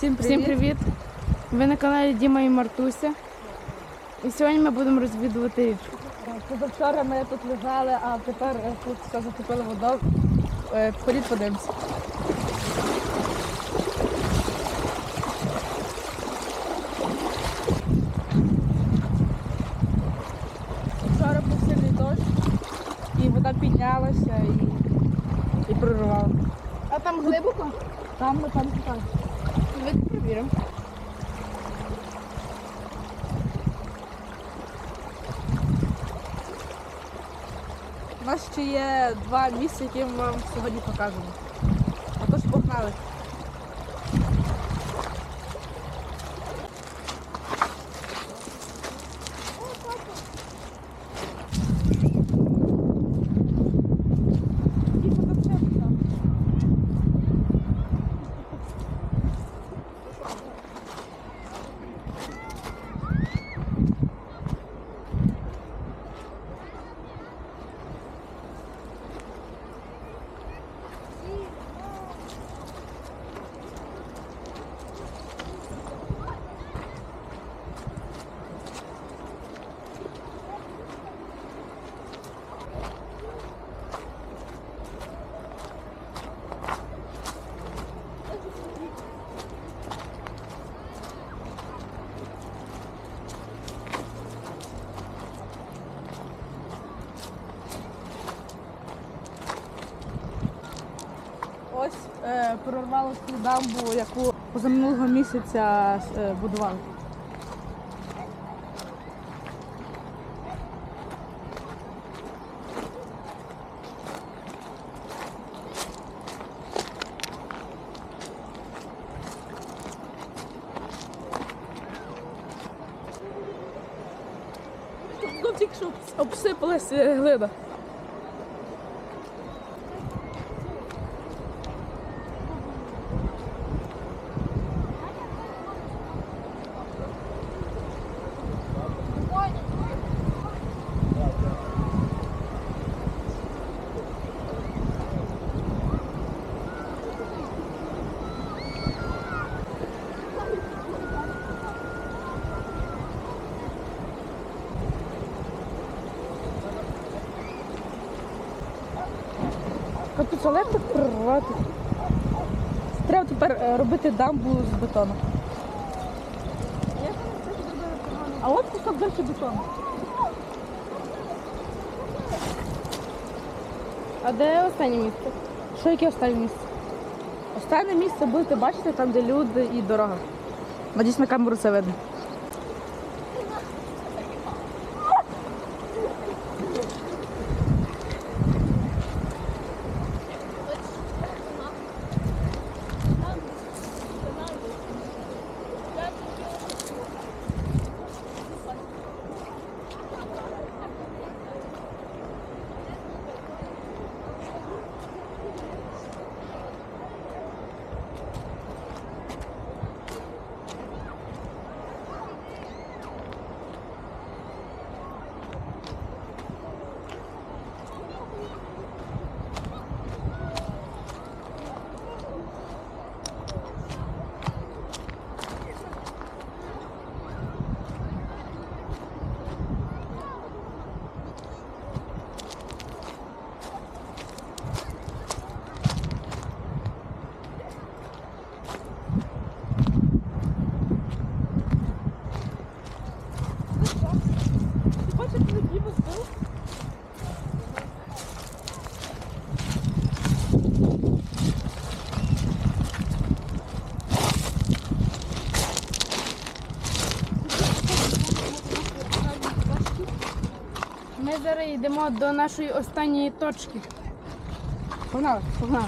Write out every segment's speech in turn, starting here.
Всім привіт. Всім привіт! Ви на каналі Діма і Мартуся. І сьогодні ми будемо розвідувати річку. Позавчора ми тут лежали, а тепер е, тут все затопило водою. Е, Ходіть подивимося. Вчора був сильний дощ, і вода піднялася і, і прорвала. А там глибоко? Там там шукаємо. Давайте перевіримо. У нас ще є два місця, які ми вам сьогодні покажемо. Отож погнали. Е, прорвало ту дамбу, яку позаминулого місяця е, будували. Тільки що обсипалася глина. Але прорвати? Треба тепер е, робити дамбу з бетону. А от кусок далі бетону. А де останнє місце? Що яке останнє місце? Останнє місце будете бачити там, де люди і дорога. Надіюсь, на камеру це видно. Ти бачиш, ти діва збив? Ми зараз йдемо до нашої останньої точки. Погнали, погнали.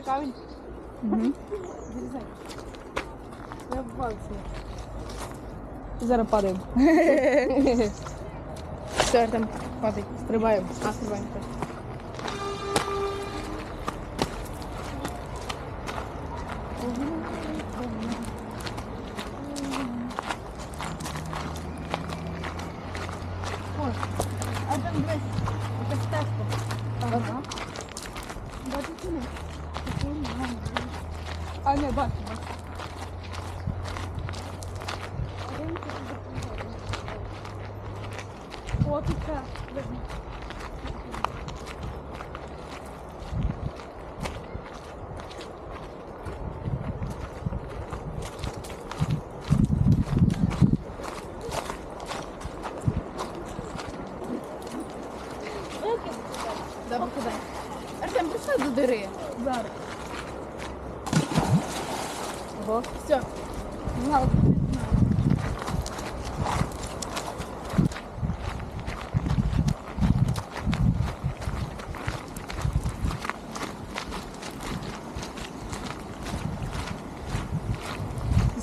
На камінь. Угу. Залізай. Я пальці. Зараз падаємо. Все, там падай. Стрибаємо. А, стрибаємо. так. А, не, бачу, бачу. О, тут це. Добре, куди? Артем, прийшли до дири. Зараз. Ого. Все.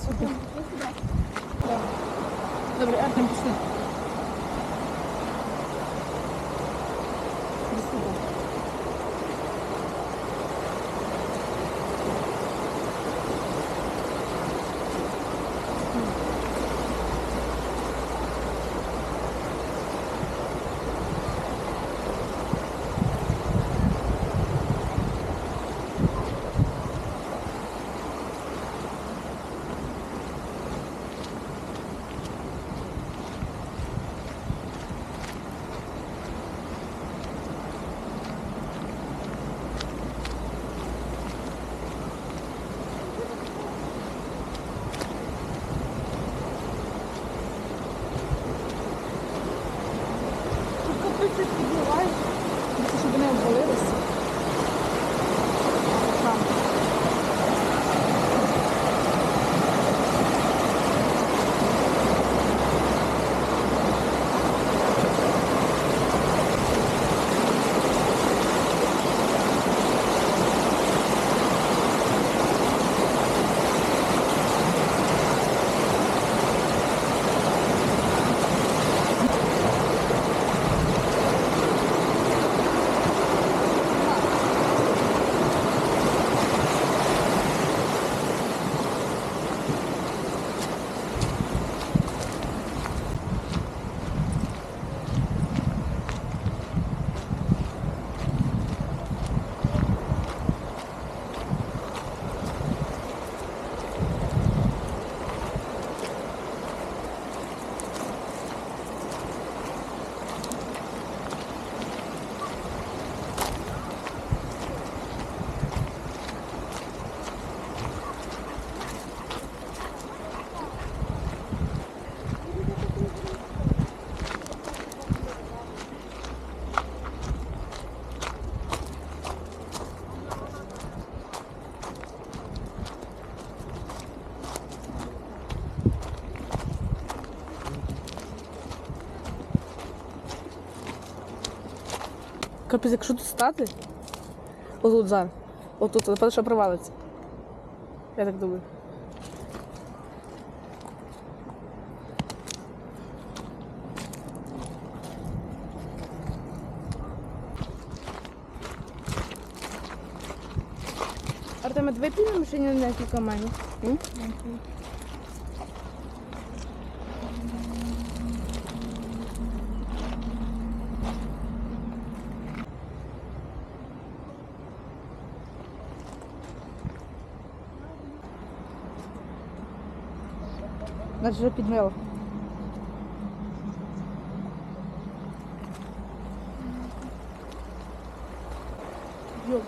Супер. Добре, Артем, пішли. goleiros? Капець, якщо тут стати, отут зараз, отут, напевно, що провалиться. Я так думаю. Артем, а давай підемо машині на декілька мене. Значить, вже підмило. Йома.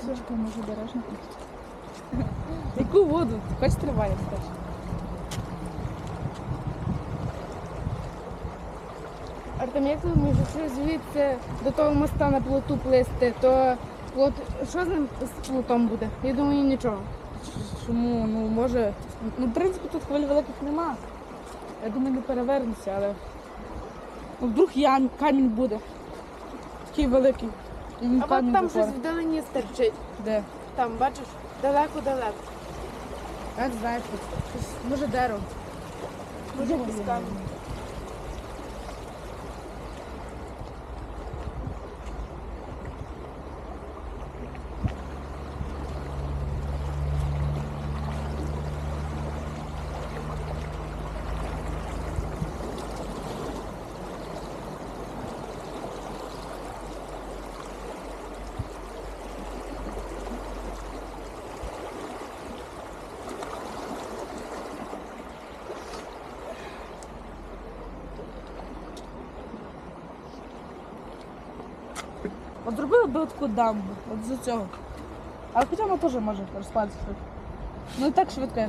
Чекай, може бережно. Яку воду? Хоч триває, скажи. Артем, як думаєш, якщо звідси до того моста на плоту плисти, то плот, що з ним з плотом буде? Я думаю, нічого. Чому? Ну, може. Ну, в принципі, тут хвиль великих нема. Я думаю, не перевернуся, але. Ну, вдруг ям... камінь буде. Такий великий. І А ніхто от не там щось заходить. вдалині стерчить. Де? Там, бачиш, далеко-далеко. Як знаєш, щось, може дерево. Може, пісками. От зробили би отку дамбу, от з цього. А хоча вона теж може розпалитися. Ну і так швидко.